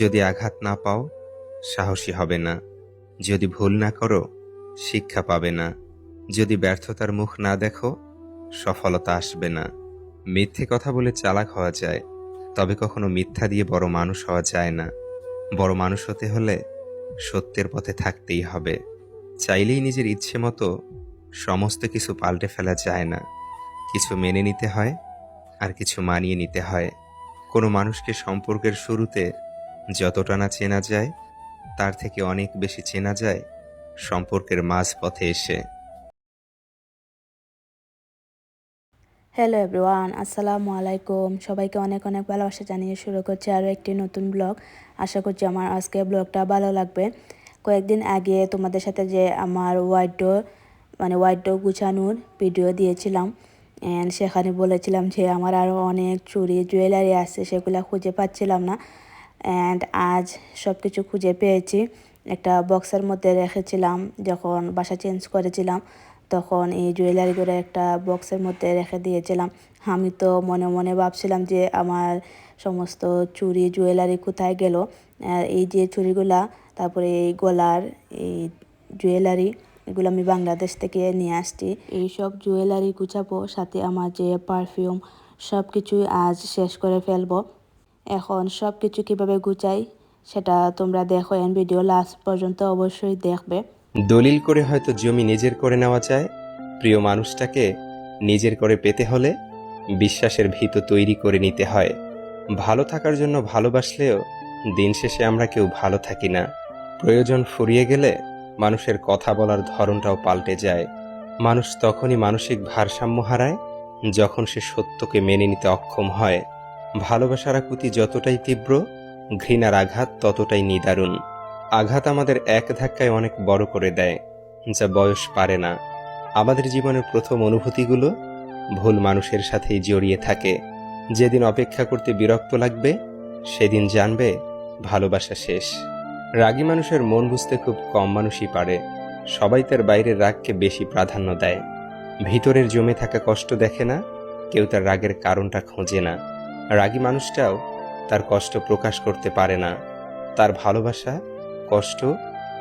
যদি আঘাত না পাও, সাহসী হবে না। যদি ভুল না করো, শিক্ষা পাবে না। যদি ব্যর্থতার মুখ না দেখো, সফলতা আসবে না। মিথ্যে কথা বলে চালাক হওয়া যায়, তবে কখনো মিথ্যা দিয়ে বড় মানুষ হওয়া যায় না। বড় মানুষ হতে হলে সত্যের পথে থাকতেই হবে। চাইলেই নিজের ইচ্ছে মতো সমস্ত কিছু পাল্টে ফেলা যায় না। কিছু মেনে নিতে হয়, আর কিছু মানিয়ে নিতে হয়। কোনো মানুষকে সম্পর্কের শুরুতে যতটা না চেনা যায়, তার থেকে অনেক বেশি চেনা যায় সম্পর্কের মাঝ পথে এসে। হ্যালো এভরিওয়ান আসসালামু আলাইকুম। সবাইকে অনেক অনেক ভালোবাসা জানিয়ে শুরু করছি আরও একটি নতুন ব্লগ। আশা করছি আমার আজকে ব্লগটা ভালো লাগবে। কয়েকদিন আগে তোমাদের সাথে যে আমার ওয়াইডো মানে ওয়াইডো গুছানোর ভিডিও দিয়েছিলাম অ্যান্ড সেখানে বলেছিলাম যে আমার আরও অনেক চুরি জুয়েলারি আছে, সেগুলো খুঁজে পাচ্ছিলাম না। অ্যান্ড আজ সব কিছু খুঁজে পেয়েছি। একটা বক্সের মধ্যে রেখেছিলাম, যখন বাসা চেঞ্জ করেছিলাম, তখন এই জুয়েলারিগুলো একটা বক্সের মধ্যে রেখে দিয়েছিলাম। আমি তো মনে মনে ভাবছিলাম যে আমার সমস্ত চুরি জুয়েলারি কোথায় গেল? এই যে চুড়িগুলা তারপরে এই গলার এই জুয়েলারি এগুলো আমি বাংলাদেশ থেকে নিয়ে আসছি। এইসব জুয়েলারি গুছাবো, সাথে আমার যে পারফিউম সব কিছুই আজ শেষ করে ফেলব। এখন সব কিছু কীভাবে গুছাই, সেটা তোমরা দেখো এন ভিডিও লাস্ট পর্যন্ত অবশ্যই দেখবে। দলিল করে হয়তো জমি নিজের করে নেওয়া যায় প্রিয় মানুষটাকে নিজের করে পেতে হলে বিশ্বাসের ভিত তৈরি করে নিতে হয়। ভালো থাকার জন্য ভালোবাসলেও দিন শেষে আমরা কেউ ভালো থাকি না। প্রয়োজন ফুরিয়ে গেলে মানুষের কথা বলার ধরনটাও পাল্টে যায়। মানুষ তখনই মানসিক ভারসাম্য হারায় যখন সে সত্যকে মেনে নিতে অক্ষম হয়। ভালোবাসার আকুতি যতটাই তীব্র, ঘৃণার আঘাত ততটাই নিদারুণ। আঘাত আমাদের এক ধাক্কায় অনেক বড় করে দেয়, যা বয়স পারে না। আমাদের জীবনের প্রথম অনুভূতিগুলো ভুল মানুষের সাথেই জড়িয়ে থাকে। যেদিন অপেক্ষা করতে বিরক্ত লাগবে, সেদিন জানবে ভালোবাসা শেষ। রাগী মানুষের মন বুঝতে খুব কম মানুষই পারে। সবাই তার বাইরের রাগকে বেশি প্রাধান্য দেয়। ভিতরের জমে থাকা কষ্ট দেখে না, কেউ তার রাগের কারণটা খোঁজে না। রাগী মানুষটাও তার কষ্ট প্রকাশ করতে পারে না। তার ভালোবাসা, কষ্ট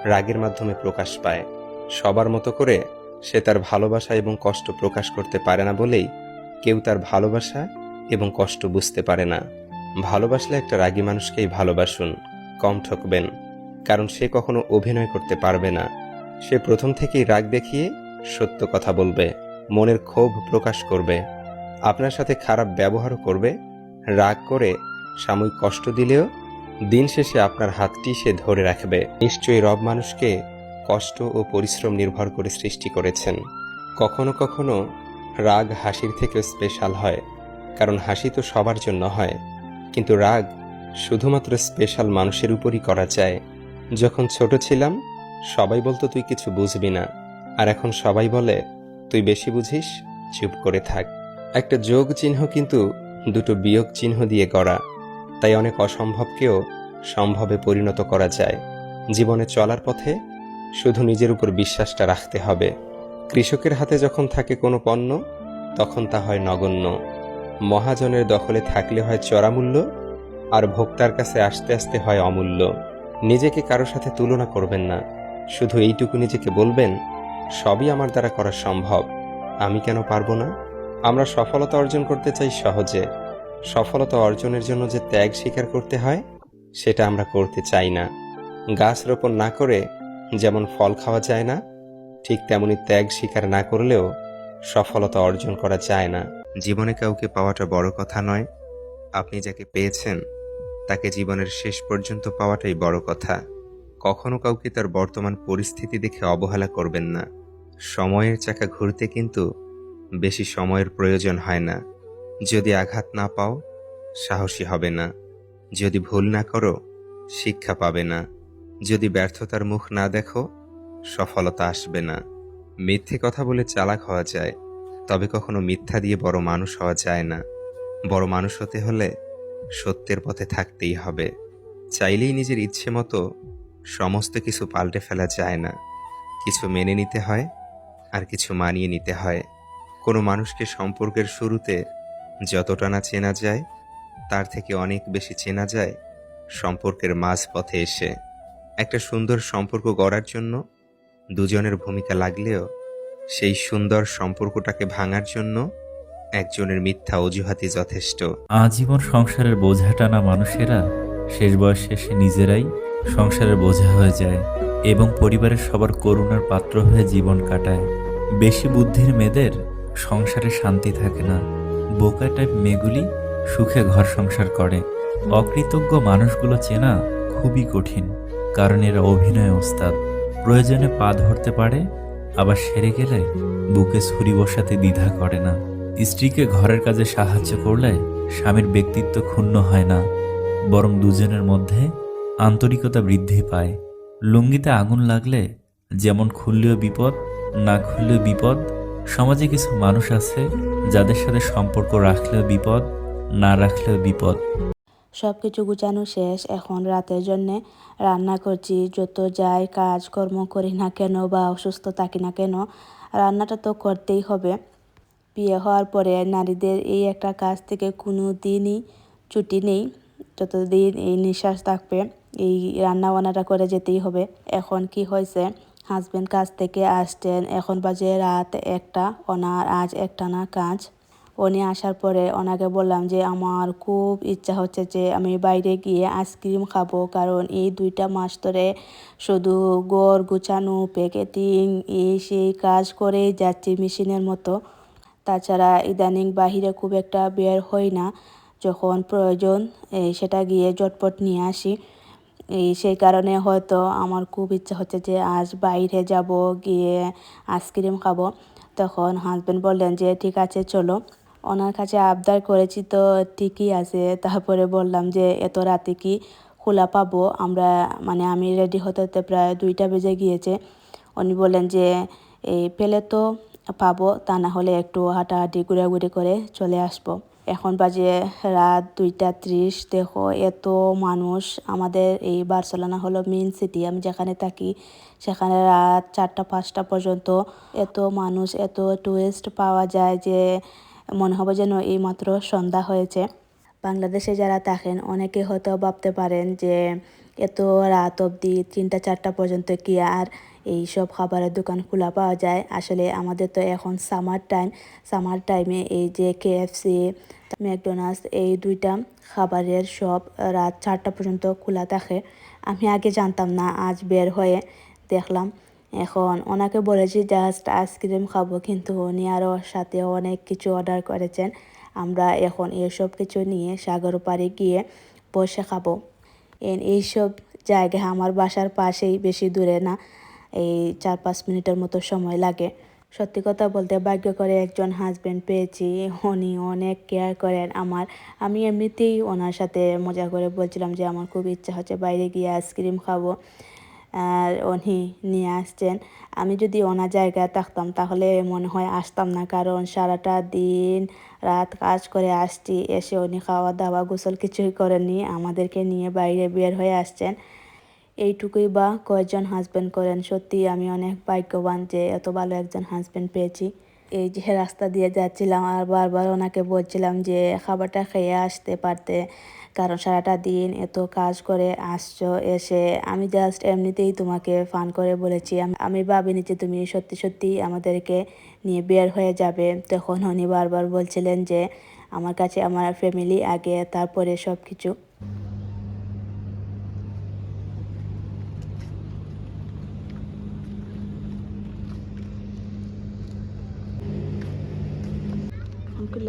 রাগের মাধ্যমে প্রকাশ পায়। সবার মতো করে সে তার ভালোবাসা এবং কষ্ট প্রকাশ করতে পারে না বলেই কেউ তার ভালোবাসা এবং কষ্ট বুঝতে পারে না। ভালোবাসলে একটা রাগী মানুষকেই ভালোবাসুন, কম ঠকবেন, কারণ সে কখনো অভিনয় করতে পারবে না। সে প্রথম থেকেই রাগ দেখিয়ে সত্য কথা বলবে, মনের ক্ষোভ প্রকাশ করবে, আপনার সাথে খারাপ ব্যবহারও করবে রাগ করে সাময়িক কষ্ট দিলেও দিন শেষে আপনার হাতটি সে ধরে রাখবে। নিশ্চয়ই রব মানুষকে কষ্ট ও পরিশ্রম নির্ভর করে সৃষ্টি করেছেন। কখনো কখনো রাগ হাসির থেকেও স্পেশাল হয়, কারণ হাসি তো সবার জন্য হয়। কিন্তু রাগ শুধুমাত্র স্পেশাল মানুষের উপরই করা যায়। যখন ছোট ছিলাম, সবাই বলতো, তুই কিছু বুঝবি না। আর এখন সবাই বলে, তুই বেশি বুঝিস, চুপ করে থাক। একটা যোগ চিহ্ন কিন্তু দুটো বিয়োগ চিহ্ন দিয়ে গড়া, তাই অনেক অসম্ভবকেও সম্ভবে পরিণত করা যায়। জীবনে চলার পথে শুধু নিজের উপর বিশ্বাসটা রাখতে হবে। কৃষকের হাতে যখন থাকে কোনো পণ্য, তখন তা হয় নগণ্য। মহাজনের দখলে থাকলে হয় চড়ামূল্য, আর ভোক্তার কাছে আসতে আসতে হয় অমূল্য। নিজেকে কারও সাথে তুলনা করবেন না। শুধু এইটুকু নিজেকে বলবেন, সবই আমার দ্বারা করা সম্ভব। আমি কেন পারব না? আমরা সফলতা অর্জন করতে চাই সহজে। সফলতা অর্জনের জন্য যে ত্যাগ স্বীকার করতে হয়, সেটা আমরা করতে চাই না। গাছ রোপণ না করে যেমন ফল খাওয়া যায় না, ঠিক তেমনি ত্যাগ স্বীকার না করলেও সফলতা অর্জন করা যায় না। জীবনে কাউকে পাওয়াটা বড় কথা নয়। আপনি যাকে পেয়েছেন, তাকে জীবনের শেষ পর্যন্ত পাওয়াটাই বড় কথা। কখনো কাউকে তার বর্তমান পরিস্থিতি দেখে অবহেলা করবেন না। সময়ের চাকা ঘুরতে কিন্তু বেশি সময়ের প্রয়োজন হয় না। যদি আঘাত না পাও, সাহসী হবে না। যদি ভুল না করো, শিক্ষা পাবে না। যদি ব্যর্থতার মুখ না দেখো, সফলতা আসবে না। মিথ্যে কথা বলে চালাক হওয়া যায়, তবে কখনো মিথ্যা দিয়ে বড় মানুষ হওয়া যায় না। বড় মানুষ হতে হলে সত্যের পথে থাকতেই হবে। চাইলেই নিজের ইচ্ছে মতো সমস্ত কিছু পাল্টে ফেলা যায় না। কিছু মেনে নিতে হয়, আর কিছু মানিয়ে নিতে হয়। কোনো মানুষকে সম্পর্কের শুরুতে যতটা না চেনা যায়, তার থেকে অনেক বেশি চেনা যায় সম্পর্কের মাঝ পথে এসে। একটা সুন্দর সম্পর্ক গড়ার জন্য দুজনের ভূমিকা লাগলেও সেই সুন্দর সম্পর্কটাকে ভাঙার জন্য একজনের মিথ্যা অজুহাতই যথেষ্ট। আজীবন সংসারের বোঝা টানা মানুষেরা, শেষ বয়স শেষে নিজেরাই সংসারের বোঝা হয়ে যায় এবং পরিবারের সবার করুণার পাত্র হয়ে জীবন কাটায়। বেশি বুদ্ধির মেয়েদের সংসারে শান্তি থাকে না। বোকা টাইপ মেয়েগুলি সুখে ঘর সংসার করে। অকৃতজ্ঞ মানুষগুলো চেনা খুবই কঠিন, কারণ এরা অভিনয় ওস্তাদ। প্রয়োজনে পা ধরতে পারে, আবার সেরে গেলে বুকে ছুরি বসাতে দ্বিধা করে না। স্ত্রীকে ঘরের কাজে সাহায্য করলে স্বামীর ব্যক্তিত্ব ক্ষুণ্ণ হয় না, বরং দুজনের মধ্যে আন্তরিকতা বৃদ্ধি পায়। লুঙ্গিতে আগুন লাগলে যেমন খুললেও বিপদ, না খুললেও বিপদ সমাজে কিছু মানুষ আছে যাদের সাথে সম্পর্ক রাখলেও বিপদ, না রাখলেও বিপদ। সব কিছু গুছানো শেষ। এখন রাতের জন্যে রান্না করছি। যত যাই কাজকর্ম করি না কেন বা অসুস্থ থাকি না কেন, রান্নাটা তো করতেই হবে। বিয়ে হওয়ার পরে নারীদের এই একটা কাজ থেকে কোনো দিনই ছুটি নেই। যতদিন এই নিঃশ্বাস থাকবে, এই রান্না বান্নাটা করে যেতেই হবে। এখন কি হয়েছে? হাজব্যান্ড কাজ থেকে আসছেন। এখন বাজে রাত একটা, ওনার আজ একটা না কাজ। উনি আসার পরে ওনাকে বললাম যে, আমার খুব ইচ্ছা হচ্ছে যে আমি বাইরে গিয়ে আইসক্রিম খাব, কারণ এই দুইটা মাস ধরে শুধু গড় গুছানো, প্যাকেটিং, এই সেই কাজ করেই যাচ্ছি মেশিনের মতো। তাছাড়া ইদানিং বাহিরে খুব একটা বের হই না, যখন প্রয়োজন সেটা গিয়ে জটপট নিয়ে আসি। সেই কারণে হয়তো আমার খুব ইচ্ছা হচ্ছে যে আজ বাইরে যাব, গিয়ে আইসক্রিম খাব। তখন হাজব্যান্ড বললেন যে, ঠিক আছে, চলো। ওনার কাছে আবদার করেছি তো ঠিকই আছে। তারপরে বললাম যে, এত রাতে কি খোলা পাবো? আমরা মানে আমি রেডি হতে হতে প্রায় দুইটা বেজে গিয়েছে। উনি বললেন যে, এই পেলে তো পাবো, তা না হলে একটু হাঁটাহাঁটি, ঘোরাঘুরি করে চলে আসব। এখন বাজে রাত দুইটা ত্রিশ। দেখো, এত মানুষ আমাদের এই বার্সেলোনা হলো মেন সিটি আমি যেখানে থাকি, সেখানে রাত চারটা, পাঁচটা পর্যন্ত এত মানুষ, এত টুরিস্ট পাওয়া যায় যে মনে হবে যেন এইমাত্র সন্ধ্যা হয়েছে। বাংলাদেশে যারা থাকেন, অনেকে হয়তো ভাবতে পারেন যে এত রাত অবধি তিনটা, চারটা পর্যন্ত কি আর এই সব খাবারের দোকান খোলা পাওয়া যায়। আসলে আমাদের তো এখন সামার টাইম সামার টাইমে এই যে কেএফসি ম্যাকডোনাল্ডস এই দুইটা খাবারের সব রাত চারটা পর্যন্ত খোলা থাকে। আমি আগে জানতাম না, আজ বের হয়ে দেখলাম। এখন ওনাকে বলেছি, জাস্ট আইসক্রিম খাব। কিন্তু উনি আরও সাথে অনেক কিছু অর্ডার করেছেন। আমরা এখন এসব কিছু নিয়ে সাগর পাড়ে গিয়ে বসে খাব। এইসব জায়গা আমার বাসার পাশেই, বেশি দূরে না। এই চার পাঁচ মিনিটের মতো সময় লাগে। সত্যি কথা বলতে ভাগ্য করে একজন হাজব্যান্ড পেয়েছি, উনি অনেক কেয়ার করেন আমার। আমি এমনিতেই ওনার সাথে মজা করে বলছিলাম যে আমার খুব ইচ্ছা হচ্ছে বাইরে গিয়ে আইসক্রিম খাব। আর উনি নিয়ে আসছেন। আমি যদি ওনার জায়গায় থাকতাম তাহলে মনে হয় আসতাম না, কারণ সারাটা দিন রাত কাজ করে আসছি, এসে উনি খাওয়া দাওয়া গোসল কিছুই করেননি, আমাদেরকে নিয়ে বাইরে বের হয়ে আসছেন। এইটুকুই বা কয়েকজন হাজব্যান্ড করেন? সত্যি আমি অনেক ভাগ্যবান যে এত ভালো একজন হাজব্যান্ড পেয়েছি। এই যে রাস্তা দিয়ে যাচ্ছিলাম, আর বারবার ওনাকে বলছিলাম যে খাবারটা খেয়ে আসতে পারতে, কারণ সারাটা দিন এত কাজ করে আসছো এসে। আমি জাস্ট এমনিতেই তোমাকে ফান করে বলেছি, আমি ভাবিনি যে তুমি সত্যি সত্যি আমাদেরকে নিয়ে বের হয়ে যাবে। তখন উনি বারবার বলছিলেন যে, আমার কাছে, আমার ফ্যামিলি আগে, তারপরে সব কিছু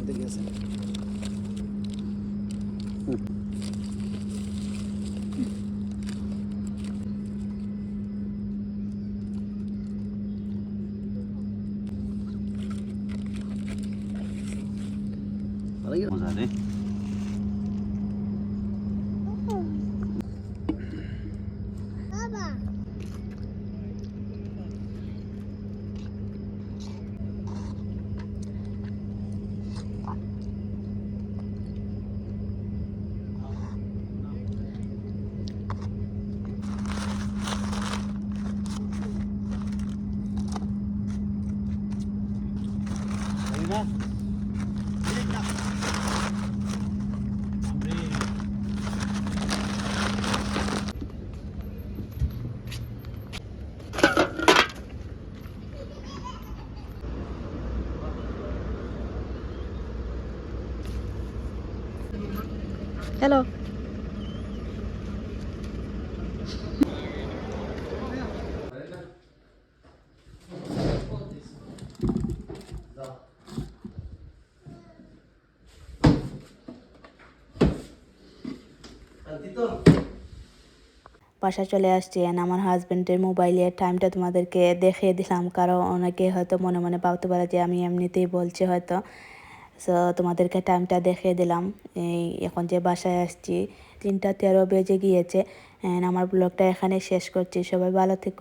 দেখে আছে ভালো মজা রে হ্যালো বাসা চলে আসছি and আমার হাজব্যান্ডের মোবাইলের টাইমটা তোমাদেরকে দেখিয়ে দিলাম, কারণ অনেকে হয়তো মনে মনে ভাবতে পারে যে আমি এমনিতেই বলছি হয়তো। সো তোমাদেরকে টাইমটা দেখিয়ে দিলাম। এই এখন যে বাসায় আসছি, তিনটা তেরো বেজে গিয়েছে আমার ব্লগটা এখানে শেষ করছি। সবাই ভালো থেকো।